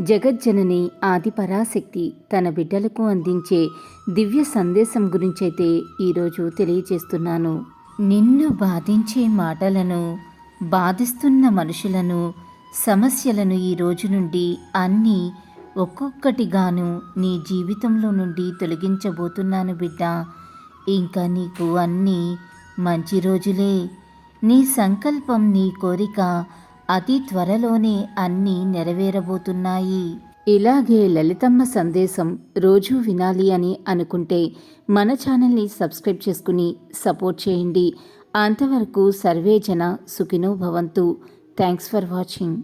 జగజ్జనని ఆది పరాశక్తి తన బిడ్డలకు అందించే దివ్య సందేశం గురించైతే ఈరోజు తెలియజేస్తున్నాను. నిన్ను బాధించే మాటలను బాధిస్తున్న మనుషులను సమస్యలను ఈ రోజు నుండి అన్నీ ఒక్కొక్కటిగాను నీ జీవితంలో నుండి తొలగించబోతున్నాను బిడ్డ. ఇంకా నీకు అన్నీ మంచి రోజులే. నీ సంకల్పం నీ కోరిక అతి త్వరలోనే అన్నీ నెరవేరబోతున్నాయి. ఇలాగే లలితమ్మ సందేశం రోజూ వినాలి అని అనుకుంటే మన ఛానల్ని సబ్స్క్రైబ్ చేసుకుని సపోర్ట్ చేయండి. అంతవరకు సర్వే జన సుఖినో భవంతు. Thanks for watching.